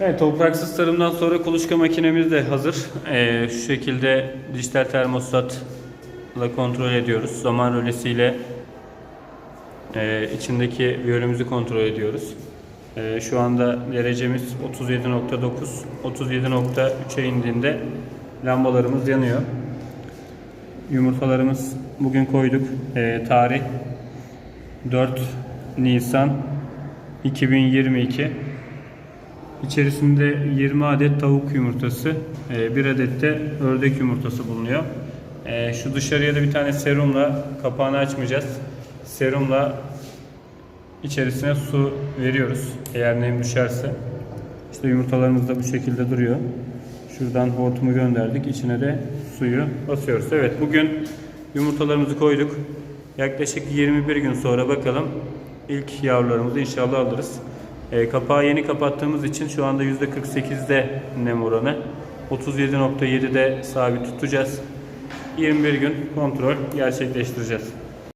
Evet, topraksız tarımdan sonra kuluçka makinemiz de hazır. Ee, şu şekilde dijital termostatla kontrol ediyoruz. Zaman rölesiyle e, içindeki viyolümüzü kontrol ediyoruz. E, şu anda derecemiz 37.9, 37.3'e indiğinde lambalarımız yanıyor. Yumurtalarımız bugün koyduk. E, tarih 4 Nisan 2022. İçerisinde 20 adet tavuk yumurtası, 1 adet de ördek yumurtası bulunuyor. E, Şu dışarıya da bir tane serumla kapağını açmayacağız. Serumla içerisine su veriyoruz eğer nem düşerse. İşte yumurtalarımız da bu şekilde duruyor. Şuradan hortumu gönderdik. İçine de suyu basıyoruz. Evet bugün yumurtalarımızı koyduk. Yaklaşık 21 gün sonra bakalım ilk yavrularımızı inşallah alırız. E, kapağı yeni kapattığımız için şu anda %48'de nem oranı. 37.7'de sabit tutacağız. 21 gün kontrol gerçekleştireceğiz.